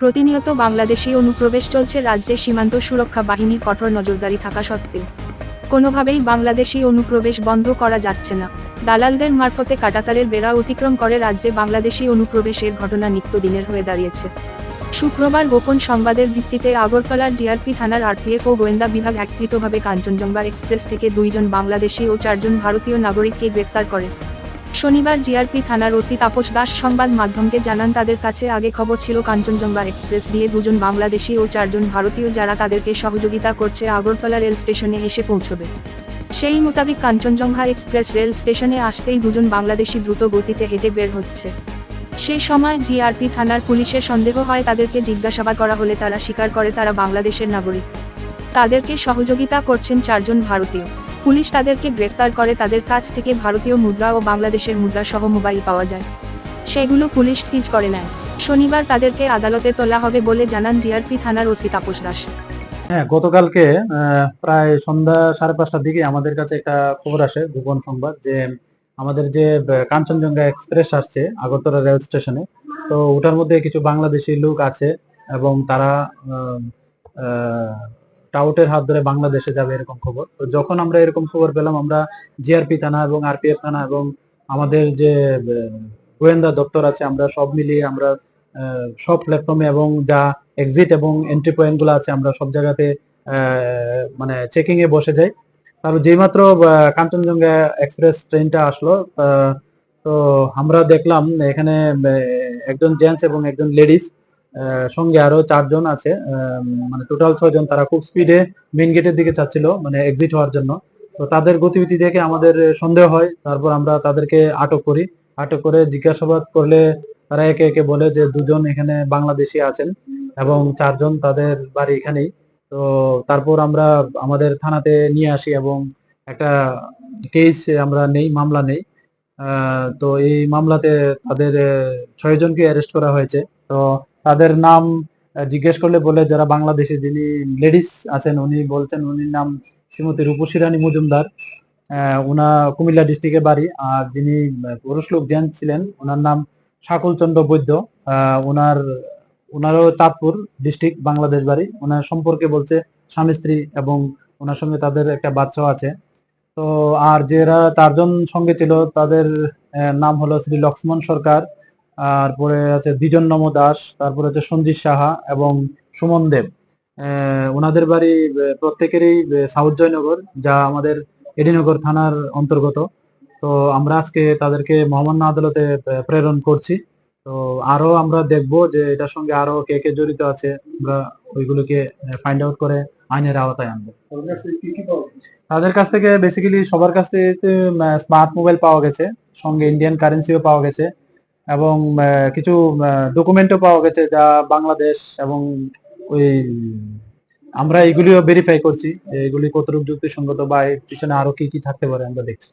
প্রতিনিয়ত বাংলাদেশি অনুপ্রবেশ চলছে রাজ্যে সীমান্ত সুরক্ষা বাহিনীর কঠোর নজরদারি থাকা সত্ত্বেও। কোনোভাবেই বাংলাদেশি অনুপ্রবেশ বন্ধ করা যাচ্ছে না। দালালদের মারফতে কাটাতারের বেড়া অতিক্রম করে রাজ্যে বাংলাদেশি অনুপ্রবেশের ঘটনা নিত্যদিনের হয়ে দাঁড়িয়েছে। শুক্রবার গোপন সংবাদের ভিত্তিতে আগরতলার জিআরপি থানার আরপিএফ ও গোয়েন্দা বিভাগ একত্রিতভাবে কাঞ্চনজঙ্ঘা এক্সপ্রেস থেকে দুইজন বাংলাদেশি ও চারজন ভারতীয় নাগরিককে গ্রেফতার করে। শনিবার জিআরপি থানার ওসি তাপস দাস সংবাদ মাধ্যমকে জানান, তাদের কাছে আগে খবর ছিল কাঞ্চনজঙ্ঘা এক্সপ্রেস দিয়ে দুজন বাংলাদেশি ও চারজন ভারতীয় যারা তাদেরকে সহযোগিতা করছে আগরতলা রেল স্টেশনে এসে পৌঁছবে। সেই মোতাবেক কাঞ্চনজঙ্ঘা এক্সপ্রেস রেল স্টেশনে আসতেই দুজন বাংলাদেশি দ্রুত গতিতে হেঁটে বের হচ্ছে। সেই সময় জিআরপি থানার পুলিশের সন্দেহ হয়, তাদেরকে জিজ্ঞাসাবাদ করা হলে তারা স্বীকার করে তারা বাংলাদেশের নাগরিক। তাদেরকে সহযোগিতা করছেন চারজন ভারতীয়। পুলিশ তাদেরকে গ্রেফতার করে তাদের কাছ থেকে ভারতীয় মুদ্রা ও বাংলাদেশের মুদ্রা সহ মোবাইল পাওয়া যায়। সেগুলো পুলিশ সিজ করে নেয়। শনিবার তাদেরকে আদালতে তোলা হবে বলে জানান জিআরপি থানার ওসি তাপস দাস। হ্যাঁ গতকালকে প্রায় সন্ধ্যা সাড়ে পাঁচটার দিকে আমাদের কাছে একটা খবর আসে, গোপন সংবাদ, যে আমাদের যে কাঞ্চনজঙ্ঘা এক্সপ্রেস আসছে, আগরতলা রেল স্টেশনে, তো ওটার মধ্যে কিছু বাংলাদেশি লোক আছে এবং তারা টাউটের হাত ধরে বাংলাদেশে যাবে এরকম খবর। তো যখন আমরা এরকম খবর পেলাম, আমরা জিআরপি থানা এবং আরপিএফ থানা এবং আমাদের যে গোয়েন্দা দপ্তর আছে, আমরা সব মিলিয়ে আমরা সব প্ল্যাটফর্মে এবং যা এক্সিট এবং এন্ট্রি পয়েন্টগুলো আছে, আমরা সব জায়গাতে মানে চেকিং এ বসে যাই। তারপর যেইমাত্র কাঞ্চনজঙ্ঘা এক্সপ্রেস ট্রেনটা আসলো তো আমরা দেখলাম এখানে একজন জেন্টস এবং একজন লেডিস সঙ্গে আরও চারজন আছে। মানে টোটাল ছয়জন তারা খুব স্পিডে মেইন গেটের দিকে চাচ্ছিল মানে এক্সিট হওয়ার জন্য। তো তাদের গতিবিধি দেখে আমাদের সন্দেহ হয়, তারপর আমরা তাদেরকে আটক করি। আটক করে জিজ্ঞাসাবাদ করলে তারা একে একে বলে যে দুজন এখানে বাংলাদেশি আছেন এবং চারজন তাদের বাড়ি এখানেই। তো তারপর আমরা আমাদের থানাতে নিয়ে আসি এবং একটা কেস আমরা নেই, মামলা নেই। তো এই মামলাতে তাদের ছয় জনকে অ্যারেস্ট করা হয়েছে। তো তাদের নাম জিজ্ঞেস করলে বলে যারা বাংলাদেশি যিনি লেডিস আছেন, উনি বলছেন উনির নাম শ্রীমতী রূপসী রানী মজুমদার উনা কুমিল্লা ডিস্ট্রিক্টে বাড়ি আর যিনি পুরুষ লোক জেন্টস ছিলেন ওনার নাম শাকুল চন্দ্র বৈদ্য ওনার ওনারও চাঁদপুর ডিস্ট্রিক্ট বাংলাদেশ বাড়ি। ওনার সম্পর্কে বলছে স্বামী, স্ত্রী এবং ওনার সঙ্গে তাদের একটা বাচ্চাও আছে। তো আর যারা চারজন সঙ্গে ছিল, তাদের নাম হলো শ্রী লক্ষ্মণ সরকার। তারপরে আছে দ্বিজন নম দাস, তারপরে আছে সঞ্জিত সাহা এবং সুমন দেব। ওনাদের বাড়ি প্রত্যেকেরই সাউথ জয়নগর, যা আমাদের এডিনগর থানার অন্তর্গত। তো আমরা আজকে তাদেরকে মহামান্য আদালতে প্রেরণ করছি। তো আরও আমরা দেখব যে এটার সঙ্গে আরও কে কে জড়িত আছে। আমরা ওইগুলোকে ফাইন্ড আউট করে আইনের আওতায় আনব। তাদের কাছ থেকে বেসিক্যালি সবার কাছ থেকে স্মার্ট মোবাইল পাওয়া গেছে, সঙ্গে ইন্ডিয়ান কারেন্সিও পাওয়া গেছে। এবং কিছু ডকুমেন্টও পাওয়া গেছে যা বাংলাদেশ এবং ওই, আমরা এগুলিও ভেরিফাই করছি এগুলি কতটুকু যুক্তিসঙ্গত বা এর পিছনে আরও কি কি থাকতে পারে আমরা দেখছি।